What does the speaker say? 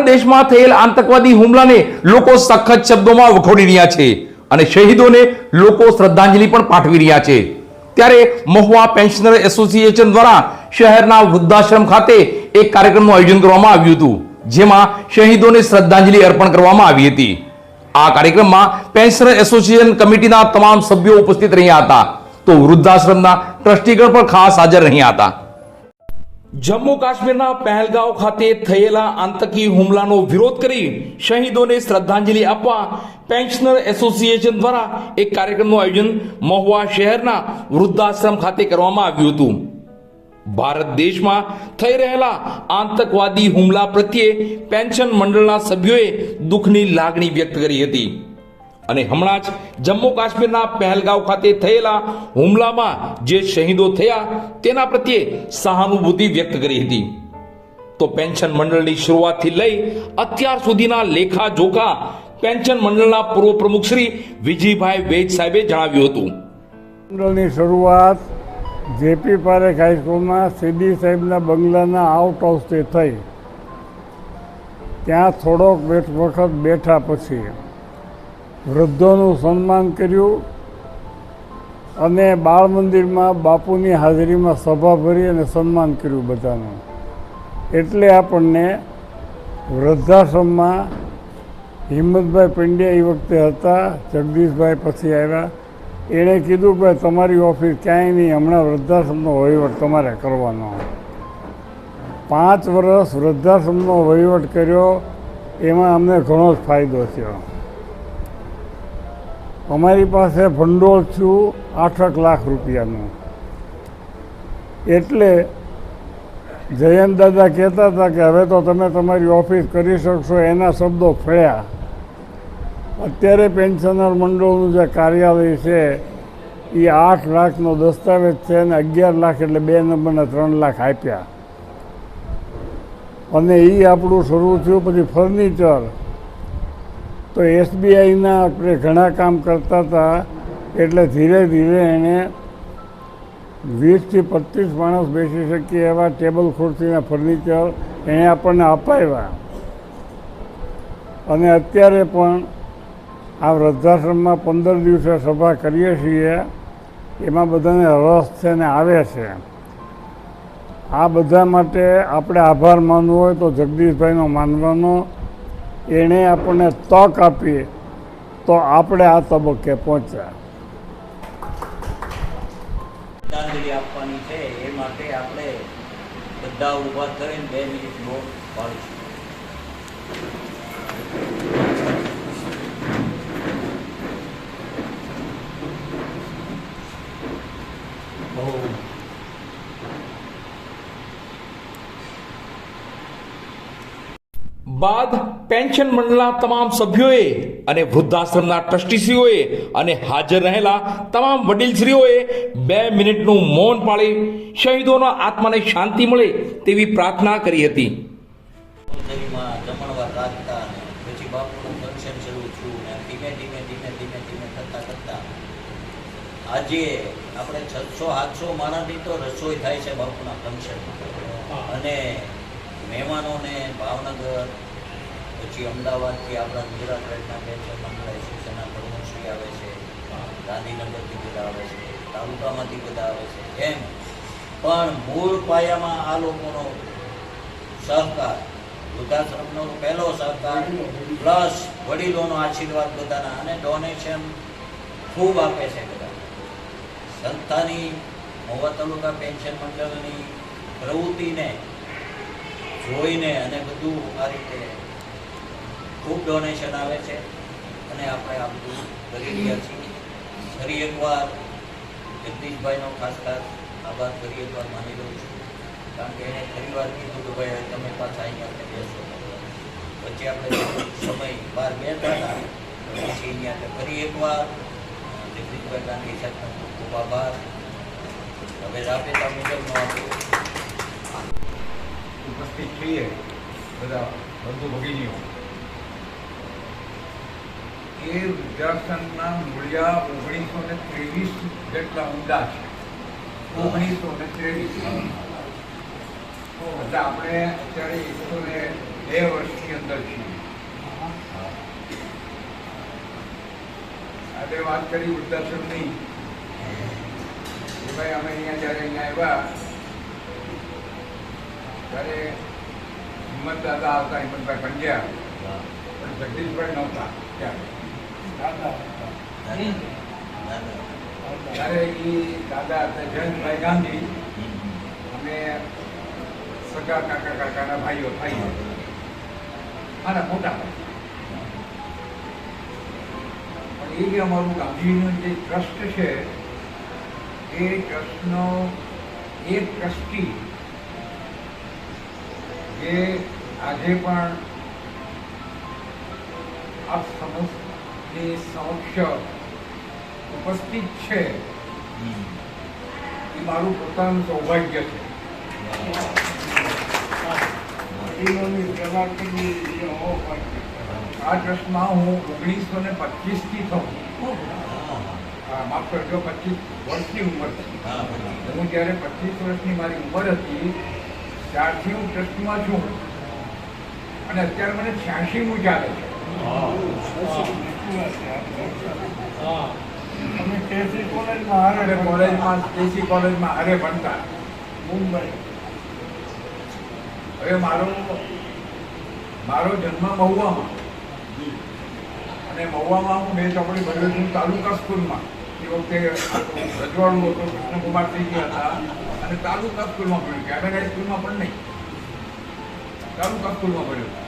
ભારત દેશમાં થયેલ આતંકવાદી હુમલાને લોકો સખત શબ્દોમાં વખોડી રહ્યા છે અને શહીદોને લોકો શ્રદ્ધાંજલિ પણ પાઠવી રહ્યા છે. ત્યારે મહુવા પેન્શનર એસોસિએશન દ્વારા શહેરના વૃદ્ધાશ્રમ ખાતે એક કાર્યક્રમનું આયોજન કરવામાં આવ્યું હતું, જેમાં શહીદોને શ્રદ્ધાંજલિ અર્પણ કરવામાં આવી હતી. આ કાર્યક્રમમાં પેન્શનર એસોસિએશન કમિટીના તમામ સભ્યો ઉપસ્થિત રહ્યા હતા. તો વૃદ્ધાશ્રમના ટ્રસ્ટીગણ પણ ખાસ હાજર રહ્યા હતા. જમ્મુ કાશ્મીરના પહેલગાંવ ખાતે થયેલા આતંકી હુમલાનો વિરોધ કરી શહીદોને શ્રદ્ધાંજલિ આપવા પેન્શનર એસોસિએશન દ્વારા એક કાર્યક્રમનું આયોજન મહુવા શહેરના વૃદ્ધાશ્રમ ખાતે કરવામાં આવ્યું હતું. ભારત દેશમાં થઈ રહેલા આતંકવાદી હુમલા પ્રત્યે પેન્શન મંડળના સભ્યોએ દુઃખની લાગણી વ્યક્ત કરી હતી. અને હમણાં જ જમ્મુ કાશ્મીરના પહેલગાંવ ખાતે થયેલા હુમલામાં જે શહીદો થયા, તેના પ્રત્યે સહાનુભૂતિ વ્યક્ત કરી હતી. તો પેન્શન મંડળની શરૂઆતથી લઈ અત્યાર સુધીના લેખા જોખા પેન્શન મંડળના પૂર્વ પ્રમુખ શ્રી વિજયભાઈ વેદ સાહેબે જણાવ્યું હતું. મંડળની શરૂઆત જેપી પારેખ હાઈસ્કૂલમાં સીડી સાહેબના બંગલાના આઉટ હાઉસથી થઈ. ત્યાં થોડોક વખત બેઠા પછી વૃદ્ધોનું સન્માન કર્યું અને બાળ મંદિરમાં બાપુની હાજરીમાં સભા ભરી અને સન્માન કર્યું બધાનું. એટલે આપણને વૃદ્ધાશ્રમમાં હિંમતભાઈ પંડ્યા એ વખતે હતા, જગદીશભાઈ પછી આવ્યા. એણે કીધું કે તમારી ઓફિસ ક્યાંય નહીં, હમણાં વૃદ્ધાશ્રમનો વહીવટ તમારે કરવાનો. પાંચ વર્ષ વૃદ્ધાશ્રમનો વહીવટ કર્યો, એમાં અમને ઘણો જ ફાયદો થયો. અમારી પાસે ભંડોળ થયું આઠક લાખ રૂપિયાનું. એટલે જયંત દાદા કહેતા હતા કે હવે તો તમે તમારી ઓફિસ કરી શકશો, એના શબ્દો ફળ્યા. અત્યારે પેન્શનર મંડળનું જે કાર્યાલય છે, એ આઠ લાખનો દસ્તાવેજ છે અને અગિયાર લાખ એટલે બે નંબરના ત્રણ લાખ આપ્યા. અને એ આપણું શરૂ થયું પછી ફર્નિચર. તો એસબીઆઈના આપણે ઘણા કામ કરતા હતા, એટલે ધીરે ધીરે એણે વીસથી પચીસ માણસ બેસી શકીએ એવા ટેબલ ખુરશીના ફર્નિચર એણે આપણને અપાવ્યા. અને અત્યારે પણ આ વૃદ્ધાશ્રમમાં પંદર દિવસે સભા કરીએ છીએ, એમાં બધાને રસ છે ને આવે છે. આ બધા માટે આપણે આભાર માનવો હોય તો જગદીશભાઈનો માનવાનો એણે આપણને તક આપી તો આપણે આ તબક્કે પહોંચ્યા. આપવાની છે, એ માટે આપણે બધા ઊભા થઈને બે મિનિટ મૌન પાડીશું. બાદ પેન્શન મંડળના તમામ સભ્યોએ અને વૃદ્ધાશ્રમના ટ્રસ્ટીશ્રીઓએ અને હાજર રહેલા તમામ વડીલશ્રીઓએ બે મિનિટનું મૌન પાળી શહીદોના આત્માને શાંતિ મળે તેવી પ્રાર્થના કરી હતી. આજે આપણે છસો આઠસો માણસની તો રસોઈ થાય છે બાપુના ફંક્શનમાં. અને મહેમાનોને ભાવનગર, પછી અમદાવાદથી આપણા ગુજરાત રાજ્યના પેન્શન મંડળ એસોસિએશનના પ્રમુખશ્રી આવે છે, ગાંધીનગરથી બધા આવે છે, તાલુકામાંથી બધા આવે છે, એમ. પણ મૂળ પાયામાં આ લોકોનો સહકાર, વૃદ્ધાશ્રમનો પહેલો સહકાર, પ્લસ વડીલોનો આશીર્વાદ બધાના અને ડોનેશન ખૂબ આપે છે બધા સંસ્થાની મોવા તાલુકા પેન્શન મંડળની પ્રવૃત્તિને જોઈને અને બધું આ રીતે ખૂબ ડોનેશન આવે છે. અને આપણે આ બધું કરી રહ્યા છીએ. ફરી એકવાર જગદીશભાઈનો ખાસ ખાસ આભાર ફરી એકવાર માની લઉં છું. કારણ કે એણે ફરી વાર કીધું કે ભાઈ, તમે પાછા અહીંયા બેસો. પછી આપણે સમય બહાર બેઠા હતા. પછી અહીંયા ફરી એકવાર જગદીશભાઈ ગાંધી સાહેબનો ખૂબ ખૂબ આભાર. હવે રાબેતા મુજબનો આપણું ઉપસ્થિત છીએ બધા બંધુ ભગીનીઓ. એ વૃદ્ધાશ્રમના મૂળિયા ઓગણીસો ને ત્રેવીસ જેટલા ઊંડા છે. ઓગણીસો ને ત્રેવીસ. એટલે આપણે અત્યારે એકસો ને બે વર્ષની અંદર છીએ. આજે વાત કરી વૃદ્ધાશ્રમની. ભાઈ અમે અહીંયા જ્યારે અહીંયા આવ્યા ત્યારે હિંમત દાદા આવતા હિંમતભાઈ પંડ્યા પણ જગદીશભાઈ નહોતા ત્યારે ત્યારે એ દાદા હતા જયંતભાઈ ગાંધી. અને સગા કાકા કાકાના ભાઈઓ ભાઈઓ મારા મોટા ભાઈ. પણ એ જે અમારું ગાંધીનું જે ટ્રસ્ટ છે એ ટ્રસ્ટનો એક ટ્રસ્ટી જે આજે પણ આપ સમજની સમક્ષ ઉપસ્થિત છે એ મારું પોતાનું સૌભાગ્ય છે. આ ટ્રસ્ટમાં હું ઓગણીસો ને પચીસથી થઉં માફ કરજો પચીસ વર્ષની ઉંમર હતી હું જ્યારે પચીસ વર્ષની મારી ઉંમર હતી ત્યારથી હું ટ્રસ્ટમાં છું. અને અત્યારે મને છે. કોલેજમાં કેસી કોલેજમાં હારે ભણતા. મુંબઈ. હવે મારો મારો જન્મ મહુવામાં. અને મહુવામાં હું બે ચોપડી ભર્યો છું તાલુકા સ્કૂલમાં. એ વખતે રજવાડું હતો કૃષ્ણકુમાર સિંહ હતા. અને તાલુકા સ્કૂલમાં ભણ્યું કેમેરા સ્કૂલમાં પણ નહીં. તાલુકા સ્કૂલમાં ભણ્યું.